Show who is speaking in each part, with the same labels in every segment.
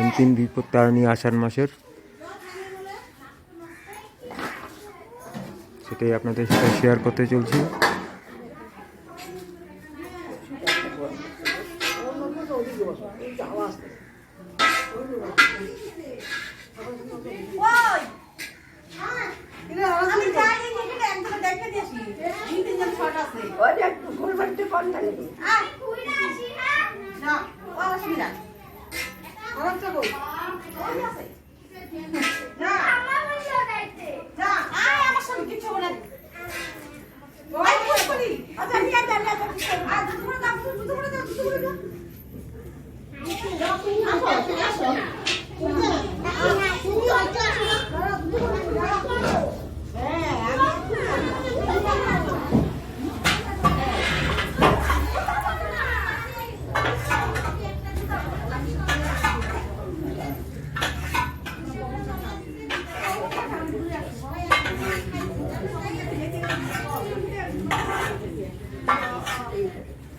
Speaker 1: অন্তিম বিপত্তারিণী আষাঢ় মাসের। সেটাই আপনাদের সাথে শেয়ার করতে চলছি।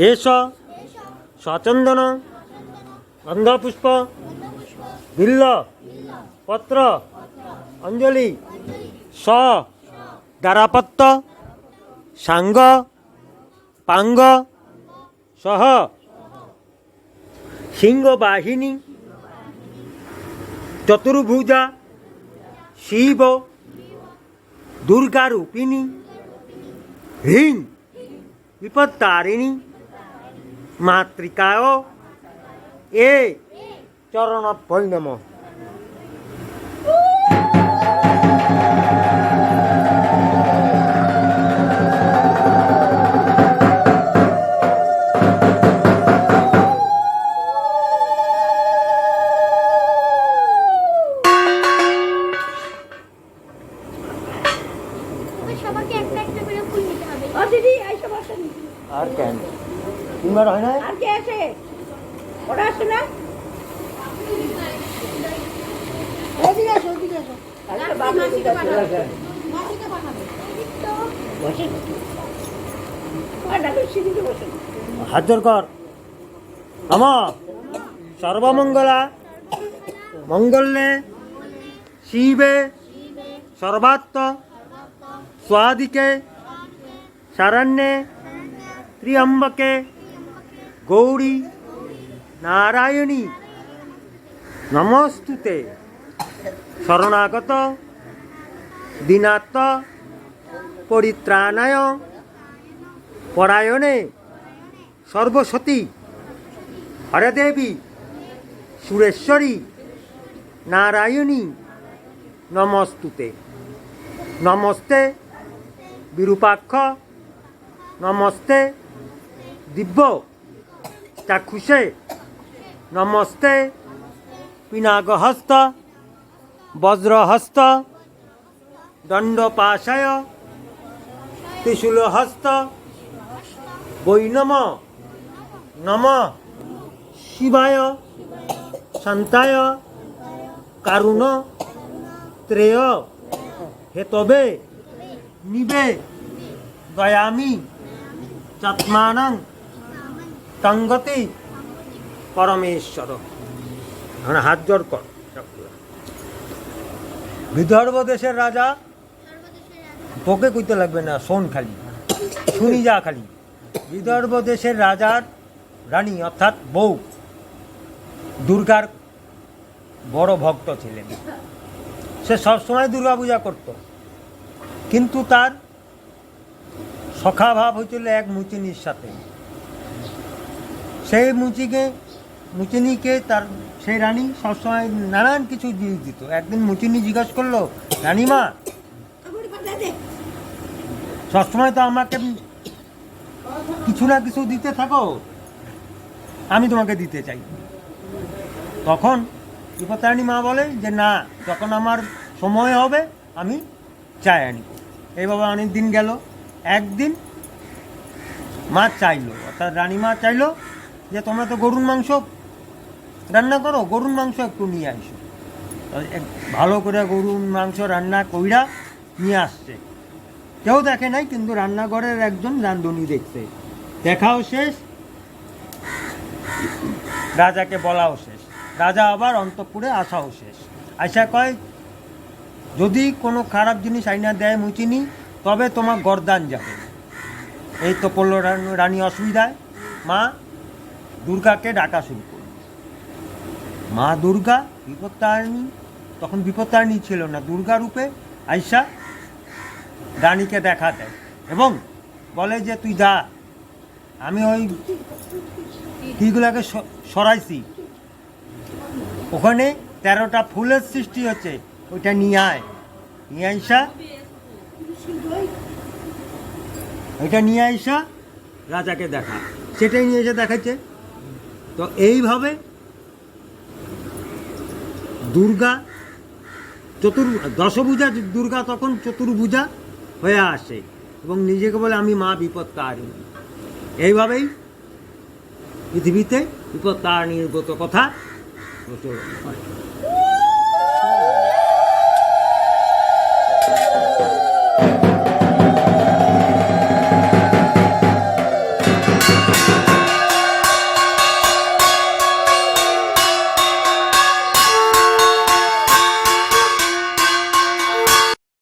Speaker 1: এস সচন্দন গন্ধপুষ্প বিল্ল পত্র অঞ্জলি স দ্বারাপত্য সাঙ্গ পাঙ্গ সহ সিংহবাহিনী চতুর্ভুজা শিব দুর্গা রূপিণী হ্রিং বিপত্তারিণী মাতৃকায় এ চরণাভ্যই নম
Speaker 2: সবাইকে একটা একটা করে ফুল নিতে হবে।
Speaker 3: ও দিদি এইসব আসেন।
Speaker 1: আর কেন? তিনবার হয় না
Speaker 3: আর কে আছে? ওরা আসে না? ওদিকে আসো ওদিকে আসো। তাহলে তো বাবা ওদিকে আসো।
Speaker 4: মাসিকে পাঠাবে?
Speaker 3: বসে পাঠাবে। সিঁড়িতে বসে।
Speaker 1: হাত জোর কর। আমার সর্বমঙ্গলা মঙ্গলে শিবে সর্বাত্ম স্বাদিকে শারণ্যে ত্রিয়ম্বকে গৌরী নারায়ণী। নমস্তুতে। শরণাগত। দীনাত্ম। পরিত্রাণায়। পরায়ণে। সর্বসতী। হরদেবী। সুরেশ্বরী। নারায়ণী। নমস্তুতে। নমস্তে। বিরূপাক্ষ। নমস্তে। দিব্য। চাক্ষুষে নমস্তে পিনাগহস্ত বজ্রহস্ত দণ্ডপাশায় ত্রিশূলহস্ত বৈনম নম শিবায় শান্তায় কারুণ ত্রেয় হেতবে নিবে দয়ামি চাত্মানং তঙ্গতি পরমেশ্বর। এখন হাত জোর কর। বিদর্ভ দেশের রাজা, তোকে কইতে লাগবে না, শোন খালি, শুনি যা খালি। বিদর্ভ দেশের রাজার রানী, অর্থাৎ বউ, দুর্গার বড় ভক্ত ছিলেন। সে সবসময় দুর্গা পূজা করত। কিন্তু তার সখাভাব হয়েছিল এক মুচিনির সাথে সেই মুচিকে, মুচিনিকে তার, সেই রানী সবসময় নানান কিছু জিনিস দিত। একদিন মুচিনি জিজ্ঞাসা করল, রানীমা, সবসময় তো আমাকে কিছু না কিছু দিতে থাকো। আমি তোমাকে দিতে চাই। তখন বিপত্তারিণী মা বলে যে, না, যখন আমার সময় হবে, আমি চাই আনিব। এইভাবে অনেক দিন গেল। একদিন মা চাইলো, অর্থাৎ রানীমা চাইলো যে তোমরা তো গরুর মাংস রান্না করো, গরুর মাংস একটু নিয়ে আসো। ভালো করে গরুর মাংস রান্না কইরা নিয়ে আসছে। কেউ দেখে নাই, কিন্তু রান্নাঘরের একজন রাঁধুনি দেখছে। দেখাও শেষ। রাজাকে বলাও শেষ। রাজা আবার অন্তপুরে আসাও শেষ। আশা কয়, যদি কোনো খারাপ জিনিস আইনা দেয় মুচিনি, তবে তোমার গরদান যাবে। এই তো পড়ল রানী অসুবিধায়। মা দুর্গাকে ডাকা শুরু করল। মা দুর্গা বিপত্তারিণী, তখন বিপত্তারিণী ছিল না, দুর্গা রূপে আইসা রানীকে দেখা দেয় এবং বলে যে, তুই যা, আমি ওই কিগুলাকে সরাইছি। ওখানে তেরোটা ফুলের সৃষ্টি হচ্ছে, ওইটা নিয়ে আয়। নিয়ে আইসা ওইটা নিয়ে আইসা রাজাকে দেখা। সেটাই নিয়ে এসে দেখাচ্ছে। তো এইভাবে দুর্গা চতুর দশভূজা, দুর্গা তখন চতুর্ভূজা হয়ে আসে এবং নিজেকে বলে আমি মা বিপদ তারিণী এইভাবেই পৃথিবীতে বিপদ তারিণীর গত কথা প্রচলন হয়।